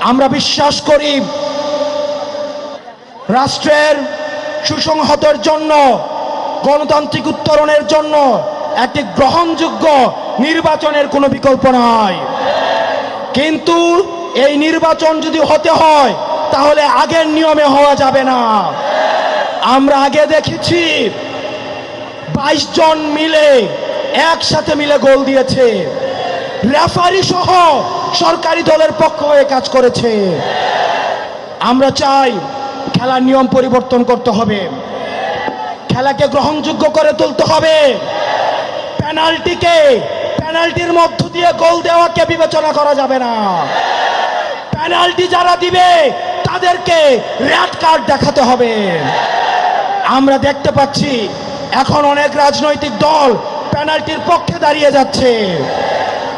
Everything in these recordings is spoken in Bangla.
আমরা বিশ্বাস করি রাষ্ট্রের সুসংহতের জন্য, গণতান্ত্রিক উত্তরণের জন্য একটি গ্রহণযোগ্য নির্বাচনের কোনো বিকল্প নাই। কিন্তু এই নির্বাচন যদি হতে হয়, তাহলে আগের নিয়মে হওয়া যাবে না। আমরা আগে দেখেছি বাইশ জন মিলে একসাথে মিলে গোল দিয়েছে। রেফারি সহ সরকারি দলের পক্ষ হয়ে কাজ করেছে। আমরা চাই খেলার নিয়ম পরিবর্তন করতে হবে। খেলাকে গ্রহণযোগ্য করে তুলতে হবে। পেনাল্টিকে, পেনাল্টির মধ্য দিয়ে গোল দেওয়াকে বিবেচনা করা যাবে না। পেনাল্টি যারা দিবে, তাদেরকে রেড কার্ড দেখাতে হবে। আমরা দেখতে পাচ্ছি, এখন অনেক রাজনৈতিক দল পেনাল্টির পক্ষে দাঁড়িয়ে যাচ্ছে।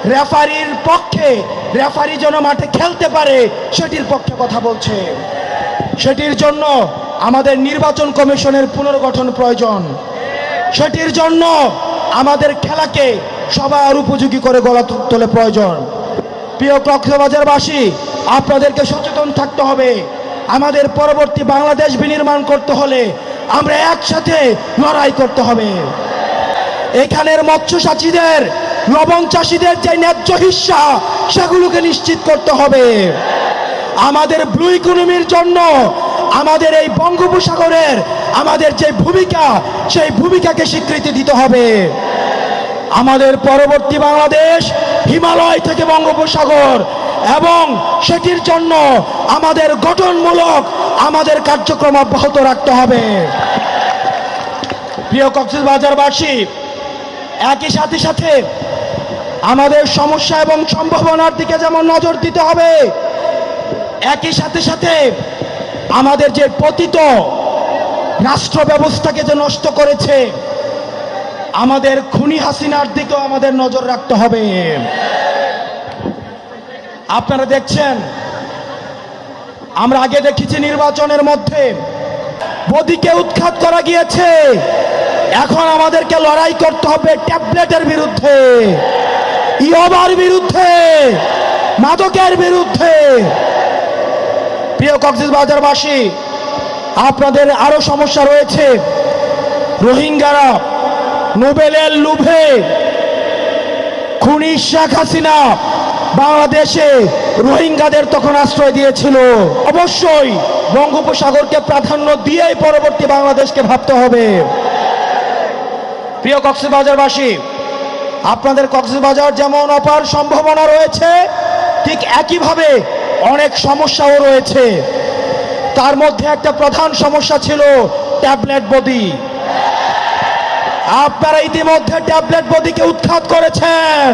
রেফারির পক্ষে, রেফারি যেন মাঠে খেলতে পারে, সেটির পক্ষে কথা বলছে। সেটির জন্য আমাদের নির্বাচন কমিশনের পুনর্গঠন প্রয়োজন। সেটির জন্য আমাদের খেলাকে সবার উপযোগী করে তু- তোলে প্রয়োজন। প্রিয় কক্সবাজারবাসী, আপনাদেরকে সচেতন থাকতে হবে। আমাদের পরবর্তী বাংলাদেশ বিনির্মাণ করতে হলে আমরা একসাথে লড়াই করতে হবে। এখানের মৎস্য চাষিদের লবণ চাষিদের যে ন্যায্য হিস্সা, সেগুলোকে নিশ্চিত করতে হবে। আমাদের ব্লু ইকোনমির জন্য, আমাদের এই বঙ্গোপসাগরের, আমাদের যে ভূমিকা, সেই ভূমিকাকে স্বীকৃতি দিতে হবে। আমাদের পরবর্তী বাংলাদেশ, হিমালয় থেকে বঙ্গোপসাগর, এবং সেটির জন্য আমাদের গঠনমূলক, আমাদের কার্যক্রম অব্যাহত রাখতে হবে। প্রিয় কক্সবাজারবাসী, একই সাথে সাথে আমাদের সমস্যা এবং সম্ভাবনার দিকে যেমন নজর দিতে হবে, একই সাথে সাথে আমাদের যে পতিত রাষ্ট্র ব্যবস্থাকে যে নষ্ট করেছে, আমাদের খুনি হাসিনার দিকেও আমাদের নজর রাখতে হবে। আপনারা দেখছেন, আমরা আগে দেখেছি নির্বাচনের মধ্যে মোদিকে উৎখাত করা গিয়েছে, এখন আমাদেরকে লড়াই করতে হবে ট্যাবলেটের বিরুদ্ধে। ইয়বার বিরুদ্ধে, মাদকের বিরুদ্ধে। প্রিয় কক্সবাজারবাসী, আপনাদের আরও সমস্যা রয়েছে। রোহিঙ্গারা নোবেলের লুভে খুনি শেখ হাসিনা বাংলাদেশে রোহিঙ্গাদের তখন আশ্রয় দিয়েছিল। অবশ্যই বঙ্গোপসাগরকে প্রাধান্য দিয়েই পরবর্তী বাংলাদেশকে ভাবতে হবে। প্রিয় কক্সবাজারবাসী আপনাদের কক্সবাজার যেমন অপার সম্ভাবনা রয়েছে, ঠিক একইভাবে অনেক সমস্যাও রয়েছে। তার মধ্যে একটা প্রধান সমস্যা ছিল ট্যাবলেট বদি আপনারা ইতিমধ্যে ট্যাবলেট বদিকে উৎখাত করেছেন।